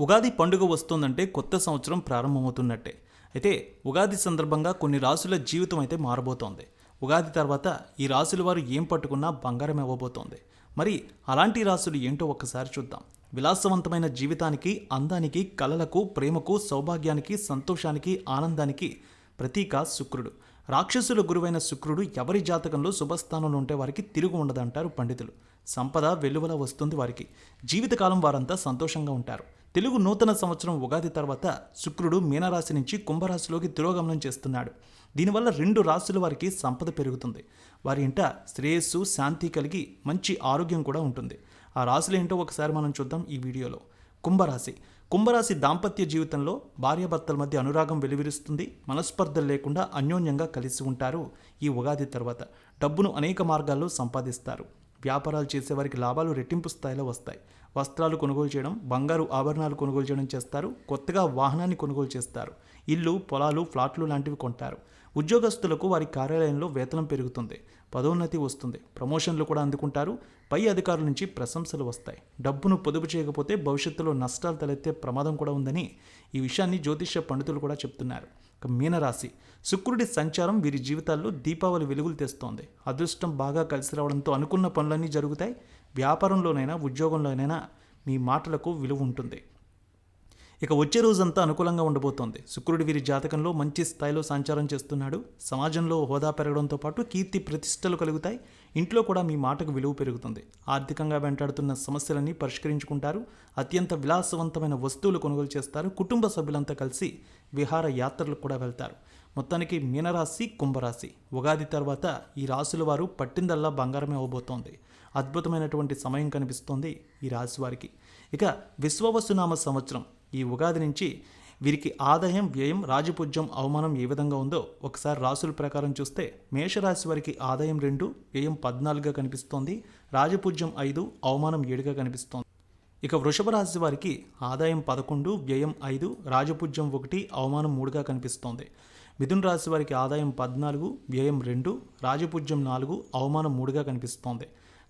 ఉగాది పండుగ వస్తుందంటే కొత్త సంవత్సరం ప్రారంభమవుతున్నట్టే. అయితే ఉగాది సందర్భంగా కొన్ని రాసుల జీవితం అయితే మారబోతోంది. ఉగాది తర్వాత ఈ రాసుల వారు ఏం పట్టుకున్నా బంగారం ఇవ్వబోతోంది మరి అలాంటి రాసులు ఏంటో ఒక్కసారి చూద్దాం. విలాసవంతమైన జీవితానికి అందానికి కలలకు ప్రేమకు సౌభాగ్యానికి సంతోషానికి ఆనందానికి ప్రతీక శుక్రుడు. రాక్షసుల గురువైన శుక్రుడు ఎవరి జాతకంలో శుభస్థానంలో ఉంటే వారికి తిరుగు ఉండదంటారు పండితులు. సంపద వెలువల వస్తుంది వారికి. జీవితకాలం వారంతా సంతోషంగా ఉంటారు. తెలుగు నూతన సంవత్సరం ఉగాది తర్వాత శుక్రుడు మీనరాశి నుంచి కుంభరాశిలోకి తిరోగమనం చేస్తున్నాడు. దీనివల్ల రెండు రాశుల వారికి సంపద పెరుగుతుంది. వారి ఇంట శ్రేయస్సు శాంతి కలిగి మంచి ఆరోగ్యం కూడా ఉంటుంది. ఆ రాశులు ఏంటో ఒకసారి మనం చూద్దాం ఈ వీడియోలో. కుంభరాశి. కుంభరాశి దాంపత్య జీవితంలో భార్యాభర్తల మధ్య అనురాగం వెలువరిస్తుంది. మనస్పర్ధలు లేకుండా అన్యోన్యంగా కలిసి ఉంటారు ఈ ఉగాది తర్వాత. డబ్బును అనేక మార్గాల్లో సంపాదిస్తారు. వ్యాపారాలు చేసేవారికి లాభాలు రెట్టింపు స్థాయిలో వస్తాయి. వస్త్రాలు కొనుగోలు చేయడం బంగారు ఆభరణాలు కొనుగోలు చేయడం చేస్తారు. కొత్తగా వాహనాన్ని కొనుగోలు చేస్తారు. ఇల్లు పొలాలు ఫ్లాట్లు లాంటివి కొంటారు. ఉద్యోగస్తులకు వారి కార్యాలయంలో వేతనం పెరుగుతుంది. పదోన్నతి వస్తుంది. ప్రమోషన్లు కూడా అందుకుంటారు. పై అధికారుల నుంచి ప్రశంసలు వస్తాయి. డబ్బును పొదుపు చేయకపోతే భవిష్యత్తులో నష్టాలు తలెత్తే ప్రమాదం కూడా ఉందని ఈ విషయాన్ని జ్యోతిష్య పండితులు కూడా చెప్తున్నారు. మీనరాశి. శుక్రుడి సంచారం వీరి జీవితాల్లో దీపావళి వెలుగులు తెస్తోంది. అదృష్టం బాగా కలిసి రావడంతో అనుకున్న పనులన్నీ జరుగుతాయి. వ్యాపారంలోనైనా ఉద్యోగంలోనైనా మీ మాటలకు విలువ ఉంటుంది. ఇక వచ్చే రోజంతా అనుకూలంగా ఉండబోతోంది. శుక్రుడు వీరి జాతకంలో మంచి స్థాయిలో సంచారం చేస్తున్నాడు. సమాజంలో హోదా పెరగడంతో పాటు కీర్తి ప్రతిష్టలు కలుగుతాయి. ఇంట్లో కూడా మీ మాటకు విలువ పెరుగుతుంది. ఆర్థికంగా వెంటాడుతున్న సమస్యలన్నీ పరిష్కరించుకుంటారు. అత్యంత విలాసవంతమైన వస్తువులు కొనుగోలు చేస్తారు. కుటుంబ సభ్యులంతా కలిసి విహార యాత్రలకు కూడా వెళ్తారు. మొత్తానికి మీనరాశి కుంభరాశి. ఉగాది తర్వాత ఈ రాశుల వారు పట్టిందల్లా బంగారమే అవబోతోంది. అద్భుతమైనటువంటి సమయం కనిపిస్తోంది ఈ రాశి వారికి. ఇక విశ్వవసునామ సంవత్సరం. ఈ ఉగాది నుంచి వీరికి ఆదాయం వ్యయం రాజపూజ్యం అవమానం ఏ విధంగా ఉందో ఒకసారి రాసుల ప్రకారం చూస్తే మేషరాశి వారికి ఆదాయం రెండు వ్యయం పద్నాలుగుగా కనిపిస్తోంది. రాజపూజ్యం ఐదు అవమానం ఏడుగా కనిపిస్తోంది. ఇక వృషభ రాశి వారికి ఆదాయం పదకొండు వ్యయం ఐదు రాజపూజ్యం ఒకటి అవమానం మూడుగా కనిపిస్తోంది. మిథున్ రాశి వారికి ఆదాయం పద్నాలుగు వ్యయం రెండు రాజపూజ్యం నాలుగు అవమానం మూడుగా కనిపిస్తోంది.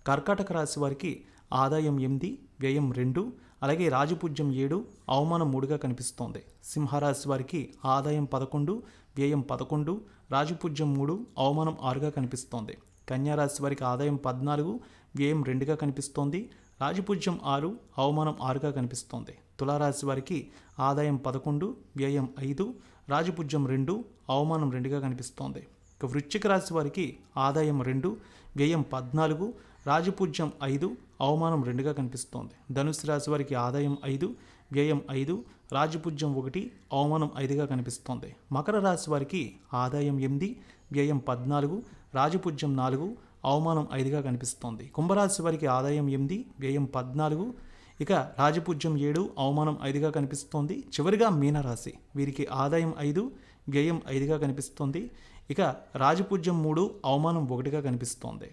కర్కాటక రాశి వారికి ఆదాయం ఎనిమిది వ్యయం రెండు అలాగే రాజపూజ్యం ఏడు అవమానం మూడుగా కనిపిస్తోంది. సింహరాశి వారికి ఆదాయం పదకొండు వ్యయం పదకొండు రాజపూజ్యం మూడు అవమానం ఆరుగా కనిపిస్తోంది. కన్యారాశి వారికి ఆదాయం పద్నాలుగు వ్యయం రెండుగా కనిపిస్తోంది. రాజపూజ్యం ఆరు అవమానం ఆరుగా కనిపిస్తోంది. తులారాశి వారికి ఆదాయం పదకొండు వ్యయం ఐదు రాజపూజ్యం రెండు అవమానం రెండుగా కనిపిస్తోంది. ఇక వృశ్చిక రాశి వారికి ఆదాయం రెండు వ్యయం పద్నాలుగు రాజపూజ్యం ఐదు అవమానం రెండుగా కనిపిస్తోంది. ధనుసు రాశి వారికి ఆదాయం ఐదు వ్యయం ఐదు రాజపూజ్యం ఒకటి అవమానం ఐదుగా కనిపిస్తోంది. మకర రాశి వారికి ఆదాయం ఎనిమిది వ్యయం పద్నాలుగు రాజపూజ్యం నాలుగు అవమానం ఐదుగా కనిపిస్తోంది. కుంభరాశి వారికి ఆదాయం ఎనిమిది వ్యయం పద్నాలుగు ఇక రాజపూజ్యం ఏడు అవమానం ఐదుగా కనిపిస్తోంది. చివరిగా మీనరాశి వీరికి ఆదాయం ఐదు వ్యయం ఐదుగా కనిపిస్తోంది. ఇక రాజపూజ్యం మూడు అవమానం ఒకటిగా కనిపిస్తోంది.